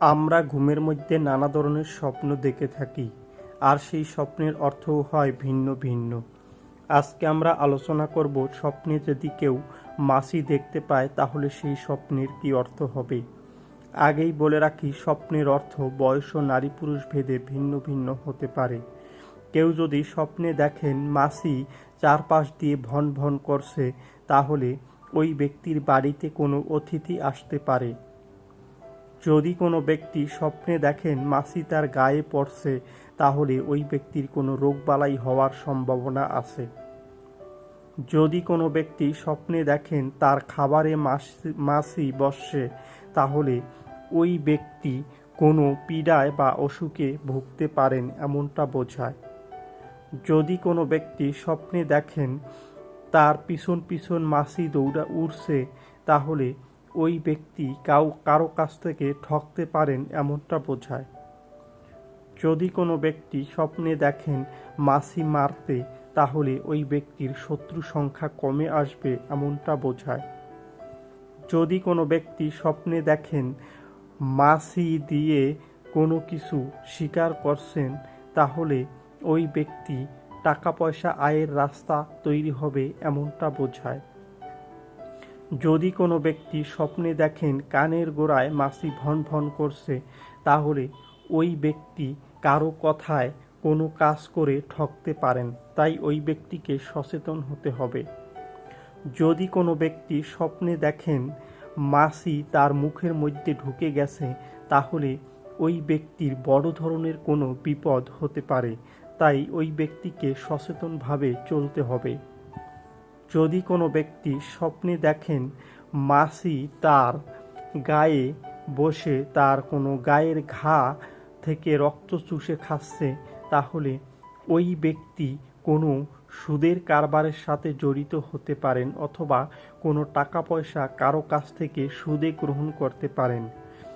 আমরা ঘুমের মধ্যে নানা ধরনের স্বপ্ন দেখে থাকি, আর সেই স্বপ্নের অর্থও হয় ভিন্ন ভিন্ন। আজকে আমরা আলোচনা করব স্বপ্নে যদি কেউ মাসি দেখতে পায়, তাহলে সেই স্বপ্নের কি অর্থ হবে? আগেই বলে রাখি, স্বপ্নের অর্থ বয়স ও নারী পুরুষ ভেদে ভিন্ন ভিন্ন হতে পারে। কেউ যদি স্বপ্নে দেখেন মাসি চারপাশ দিয়ে ভন ভন করছে, তাহলে ওই ব্যক্তির বাড়িতে কোনো অতিথি আসতে পারে। যদি কোনো ব্যক্তি স্বপ্নে দেখেন মাসি তার গায়ে পড়ছে, তাহলে ওই ব্যক্তির কোনো রোগবালাই হওয়ার সম্ভাবনা আছে। যদি কোনো ব্যক্তি স্বপ্নে দেখেন তার খাবারে মাসি বসছে, তাহলে ওই ব্যক্তি কোনো পীড়ায় বা অসুখে ভুগতে পারেন এমনটা বোঝায়। যদি কোনো ব্যক্তি স্বপ্নে দেখেন তার পিছন পিছন মাসি দৌড়া উড়ছে, তাহলে ওই ব্যক্তি কাউ, কারও কাছ থেকে ঠকতে পারেন এমনটা বোঝায়। যদি কোনো ব্যক্তি স্বপ্নে দেখেন মাসি মারতে, তাহলে ওই ব্যক্তির শত্রু সংখ্যা কমে আসবে এমনটা বোঝায়। যদি কোনো ব্যক্তি স্বপ্নে দেখেন মাসি দিয়ে কোনো কিছু স্বীকার করছেন, তাহলে ওই ব্যক্তি টাকা পয়সা আয়ের রাস্তা তৈরি হবে এমনটা বোঝায়। যদি কোনো ব্যক্তি স্বপ্নে দেখেন কানের গোড়ায় মাসি ভন ভন করছে, তাহলে ওই ব্যক্তি কারও কথায় কোনো কাজ করে ঠকতে পারেন, তাই ওই ব্যক্তিকে সচেতন হতে হবে। যদি কোনো ব্যক্তি স্বপ্নে দেখেন মাসি তার মুখের মধ্যে ঢুকে গেছে, তাহলে ওই ব্যক্তির বড় ধরনের কোনো বিপদ হতে পারে, তাই ওই ব্যক্তিকে সচেতনভাবে চলতে হবে। যদি কোনো ব্যক্তি স্বপ্নে দেখেন মাসি তার গায়ে বসে তার কোনো গায়ের ঘা থেকে রক্ত চুষে খাচ্ছে, তাহলে ওই ব্যক্তি কোনো সুদের কারবারের সাথে জড়িত হতে পারেন অথবা কোনো টাকা পয়সা কারও কাছ থেকে সুদে গ্রহণ করতে পারেন।